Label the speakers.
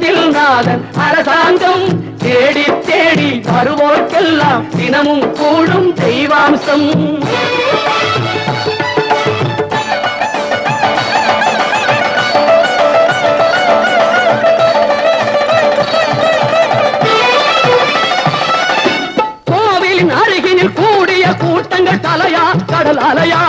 Speaker 1: செந்தில் நாதன் அரசாங்கம் தேடி தேடி வருவோர்க்கெல்லாம் தினமும் கூடும் தெய்வாம்சம். கோவிலின் அருகினில் கூடிய கூட்டங்கள் தலையா கடல் அலையா.